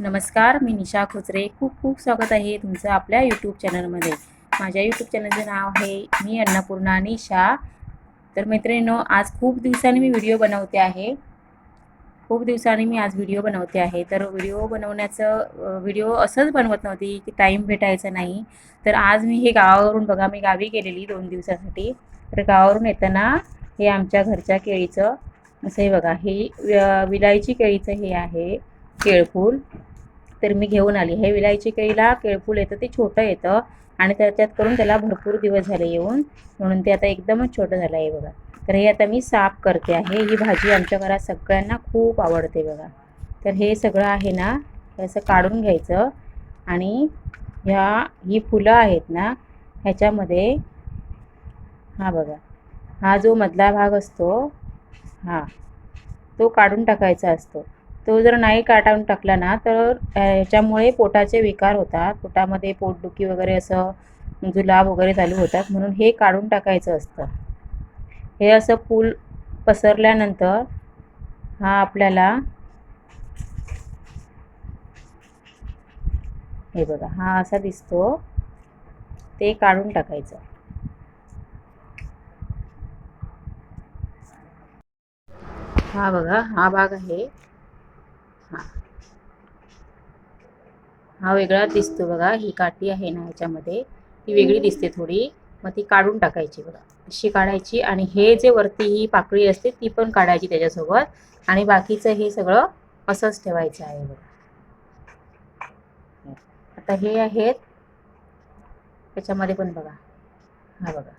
नमस्कार मी निशा खोचरे खूप खूप स्वागत आहे तुमचं आपल्या यूट्यूब चॅनलमध्ये माझ्या यूट्यूब चॅनलचं नाव आहे मी अन्नपूर्णा निशा. तर मैत्रिणींनो आज खूप दिवसांनी मी व्हिडिओ बनवते आहे. खूप दिवसांनी मी आज व्हिडिओ बनवते आहे. तर व्हिडिओ बनवण्याचं व्हिडिओ असंच बनवत नव्हती की टाईम भेटायचा नाही. तर आज मी हे गावावरून बघा मी गावी गेलेली दोन दिवसासाठी. तर गावावरून येताना हे आमच्या घरच्या केळीचं असं हे बघा हे विलायची केळीचं हे आहे. केळफूल. तर मी घेऊन आली. हे विलायची केळीला केळफूल येतं ते छोटं येतं आणि त्याच्यात करून त्याला भरपूर दिवस झाले येऊन. म्हणून ते आता एकदमच छोटं झालं आहे बघा. तर हे आता मी साफ करते आहे. ही भाजी आमच्या घरात सगळ्यांना खूप आवडते बघा. तर हे सगळं आहे ना हे असं काढून घ्यायचं आणि ह्या ही फुलं आहेत ना ह्याच्यामध्ये हा बघा. हा जो मधला भाग असतो हा तो काढून टाकायचा असतो. तो जर नाही काढून टाकला ना तर याच्यामुळे ह्याच्यामुळे पोटाचे विकार होतात. पोटामध्ये पोटदुखी वगैरे असं जुलाब वगैरे चालू होतात. म्हणून हे काढून टाकायचं असतं. हे असं फूल पसरल्यानंतर हा आपल्याला हे बघा हा असा दिसतो. ते काढून टाकायचं. हा बघा हा भाग आहे. हा. हा वेगळा दिसतो बघा. ही काठी आहे ना ह्याच्यामध्ये ती वेगळी दिसते थोडी. मग ती काढून टाकायची बघा. अशी काढायची आणि हे जे वरती ही पाकळी असते ती पण काढायची त्याच्यासोबत. आणि बाकीचं हे सगळं असंच ठेवायचं आहे बघा. आता हे आहेत. त्याच्यामध्ये पण बघा. हा बघा.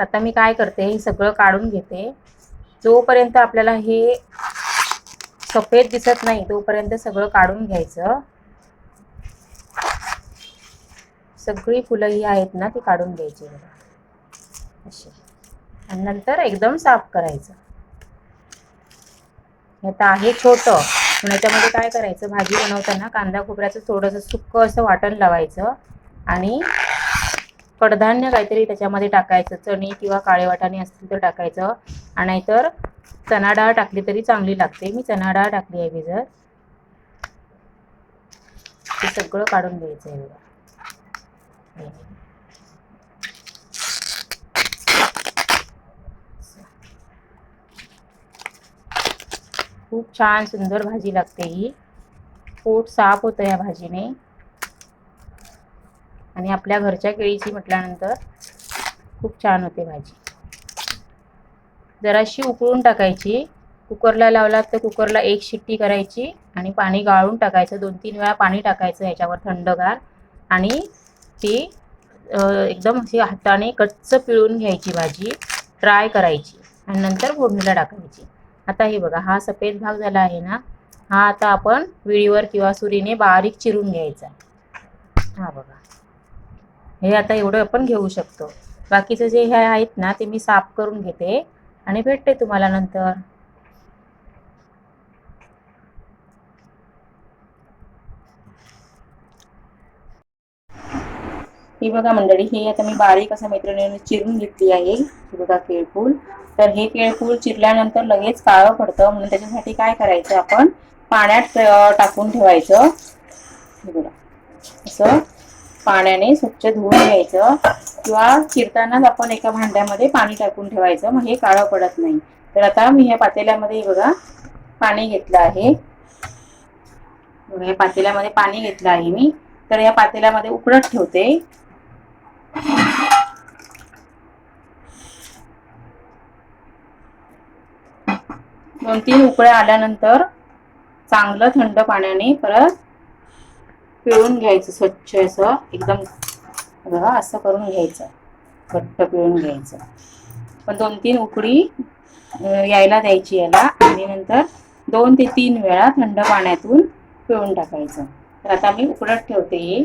आता मी काय करते? हे सगळं काढून घेते. जोपर्यंत आपल्याला हे सफेद दिसत नाही तोपर्यंत सगळं काढून घ्यायचं. सगळी फुलं ही आहेत ना ती काढून घ्यायची अशी. आणि नंतर एकदम साफ करायचं. आता आहे छोटं. पण याच्यामध्ये काय करायचं? भाजी बनवताना कांदा खोबऱ्याचं थोडंसं सुक्कं असं वाटण लावायचं आणि कडधान्य काहीतरी त्याच्यामध्ये टाकायचं. चणी किंवा काळे वाटाणे असतील तर टाकायचं. आणि नाहीतर चणा डाळ टाकली तरी चांगली लागते. मी चणा डाळ टाकली आहे भिजत ते सगळं काढून घ्यायचं आहे बघा. खूप छान सुंदर भाजी लागते ही. पोट साफ होतं या भाजीने. आणि आपल्या घरच्या केळीची म्हटल्यानंतर खूप छान होते भाजी. जराशी उकळून टाकायची. कुकरला लावलात तर कुकरला एक शिट्टी करायची आणि पाणी गाळून टाकायचं. दोन तीन वेळा पाणी टाकायचं ह्याच्यावर थंडगार. आणि ती एकदम अशी हाताने कच्च पिळून घ्यायची भाजी. ड्राय करायची. आणि नंतर फोडणीला टाकायची. आता हे बघा हा सफेद भाग झाला आहे ना हा आता आपण विळीवर किंवा सुरीने बारीक चिरून घ्यायचा हा बघा. हे आता एवढं आपण घेऊ शकतो. बाकीचं जे हे आहेत ना ते मी साफ करून घेते. आणि भेटते तुम्हाला नंतर. ही बघा मंडळी हे आता मी बारीक असं मैत्रिणीने चिरून घेतली आहे. हे बघा केळफूल तर हे केळफूल चिरल्यानंतर लगेच काळं पडतं. म्हणून त्याच्यासाठी काय करायचं आपण? पाण्यात टाकून ठेवायचं. हे बघा. असं. पाण्याने स्वच्छ धुवून घ्यायचं. किंवा चिरतानाच आपण एका भांड्यामध्ये पाणी टाकून ठेवायचं मग हे काळं पडत नाही. तर आता मी ह्या पातेल्यामध्ये बघा पाणी घेतलं आहे. ह्या या पातेल्यामध्ये पाणी घेतलं आहे मी. तर या पातेल्यामध्ये उकडत ठेवते. दोन तीन उकळ्या आल्यानंतर चांगलं थंड पाण्याने परत पिळून घ्यायचं स्वच्छ असं एकदम बघा असं करून घ्यायचं. घट्ट पिळून घ्यायचं. पण दोन तीन उकडी यायला द्यायची याला. आणि नंतर दोन ते तीन वेळा थंड पाण्यातून पिळून टाकायचं. तर आता मी उकडत ठेवते.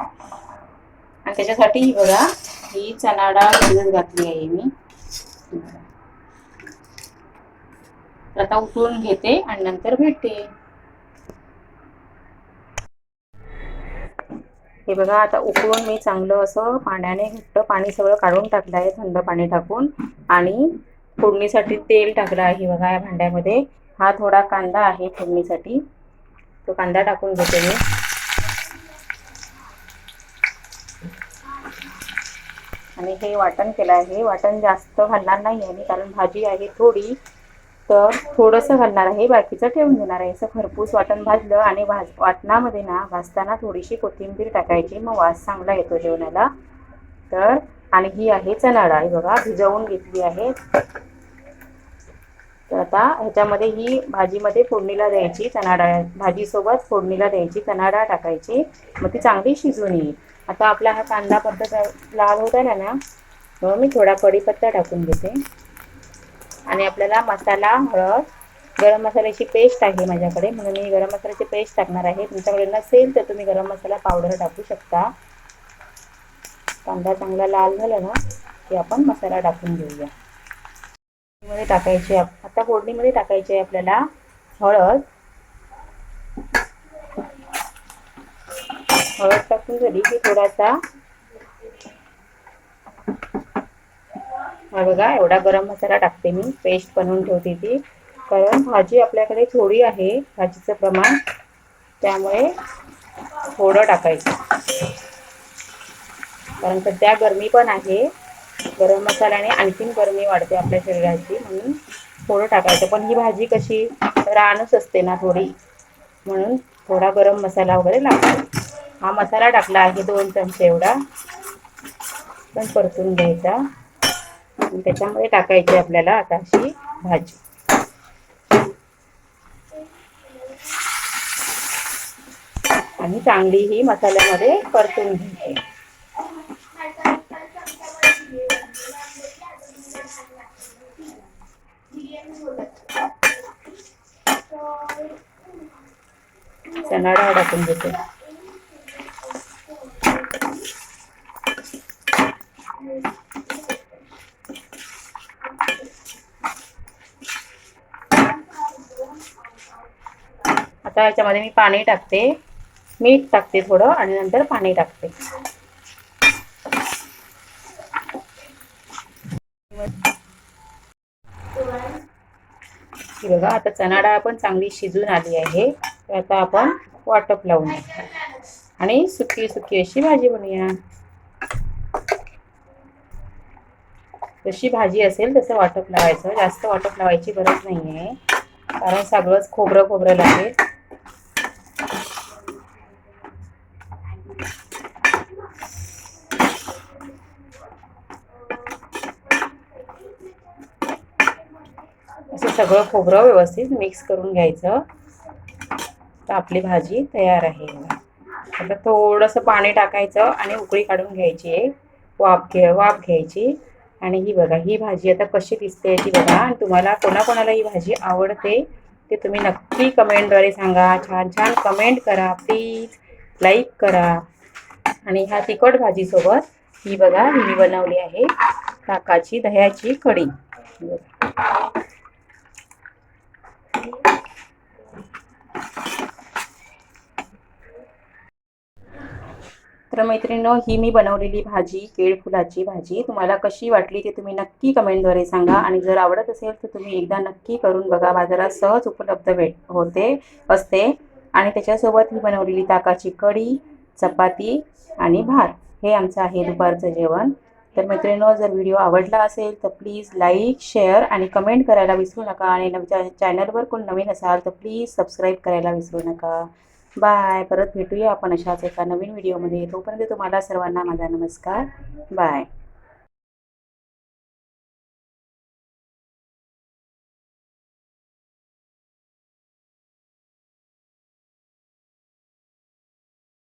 आणि त्याच्यासाठी ही बघा ही चणा डाळ भिजत घातली आहे मी. तर आता उकळून घेते आणि नंतर भेटते. हे बघा आता उकळून मी चांगलं असं पाण्याने घट्ट पाणी सगळं काढून टाकलं आहे थंड पाणी टाकून. आणि फोडणीसाठी तेल टाकलं आहे बघा या भांड्यामध्ये. हा थोडा कांदा आहे फोडणीसाठी. तो कांदा टाकून घेते मी. आणि हे वाटण केलं आहे. वाटण जास्त घालणार नाही आहे कारण भाजी आहे थोडी. तर थोडंसं घालणार आहे बाकीचं ठेवून देणार आहे. असं खरपूस वाटण भाजलं आणि भाज वाटणामध्ये ना भाजताना थोडीशी कोथिंबीर टाकायची. मग वास चांगला येतो जेवणाला. तर आणि ही आहे चणा डाळ बघा भिजवून घेतली आहे. तर आता ह्याच्यामध्ये ही भाजीमध्ये फोडणीला द्यायची चणा डाळ भाजीसोबत फोडणीला द्यायची चणा डाळ टाकायची. मग ती चांगली शिजून येईल. आता आपला हा कांदा पद्धत लाल होता ना मग मी थोडा कढीपत्ता टाकून घेते. आणि आपल्याला मसाला हळद गरम मसाल्याची पेस्ट आहे माझ्याकडे. म्हणून मी गरम मसाल्याची पेस्ट टाकणार आहे. तुमच्याकडे नसेल तर तुम्ही गरम मसाला पावडर टाकू शकता. कांदा चांगला लाल झाला ना की आपण मसाला टाकून घेऊया. मध्ये टाकायची आता फोडणीमध्ये टाकायची आहे आपल्याला हळद. हळद टाकून झाली की थोडासा हा बघा एवढा गरम मसाला टाकते मी. पेस्ट बनवून ठेवते ती. कारण भाजी आपल्याकडे थोडी आहे भाजीचं प्रमाण. त्यामुळे थोडं टाकायचं. कारण सध्या गरमी पण आहे. गरम मसाल्याने आणखीन गरमी वाढते आपल्या शरीराची. म्हणून थोडं टाकायचं. पण ही भाजी कशी रानच असते ना थोडी. म्हणून थोडा गरम मसाला वगैरे लागतो. हा मसाला टाकला आहे दोन चमचे एवढा. पण परतून घ्यायचा. आणि त्याच्यामध्ये टाकायची आपल्याला आता अशी भाजी. आणि चांगली ही मसाल्यामध्ये परतून घ्यायची. चणा डाळ टाकून घेते आता याच्यामध्ये मी पाणी टाकते. मीठ टाकते थोडं आणि नंतर पाणी टाकते. बघा आता चणा डाळ पण चांगली शिजून आली आहे. तर आता आपण वाटप लावून आणि सुकी सुकी अशी भाजी बनवूया. जशी भाजी असेल तसं वाटप लावायचं. जास्त वाटप लावायची गरज नाही आहे कारण सगळंच खोबरं खोबरं लागेल. हे सगळं खोबरं व्यवस्थित मिक्स करून घ्यायचं. तर आपली भाजी तयार आहे. आता थोडंसं पाणी टाकायचं आणि उकळी काढून घ्यायची आहे वाफ घे वाफ घ्यायची. आणि ही बघा ही भाजी आता कशी दिसते ती बघा. आणि तुम्हाला कोणाकोणाला ही भाजी आवडते ते तुम्ही नक्की कमेंटद्वारे सांगा. छान छान कमेंट करा प्लीज. लाईक करा. आणि ह्या तिखट भाजीसोबत ही बघा ही मी बनवली आहे ताकाची दह्याची कढी. मित्रमैत्रिणींनो तर ही मी बनवलेली भाजी केळफुलाची भाजी. तुम्हाला कशी वाटली ते तुम्ही नक्की कमेंटद्वारे सांगा आणि जर आवडत असेल तर तुम्ही एकदा नक्की करून बघा. बाजारात सहज उपलब्ध भेट होते असते. आणि त्याच्यासोबत ही बनवलेली ताकाची कढी चपाती आणि भात. हे आमचं आहे दुपारचं जेवण. तर मैत्रिणींनो जर व्हिडिओ आवडला असेल तर प्लीज लाईक शेअर आणि कमेंट करायला विसरू नका. आणि नवच्या चॅनलवर कोण नवीन असाल तर प्लीज सबस्क्राईब करायला विसरू नका. बाय परत भेटूया आपण अशाच एका नवीन व्हिडिओमध्ये तोपर्यंत तुम्हाला सर्वांना माझा नमस्कार. बाय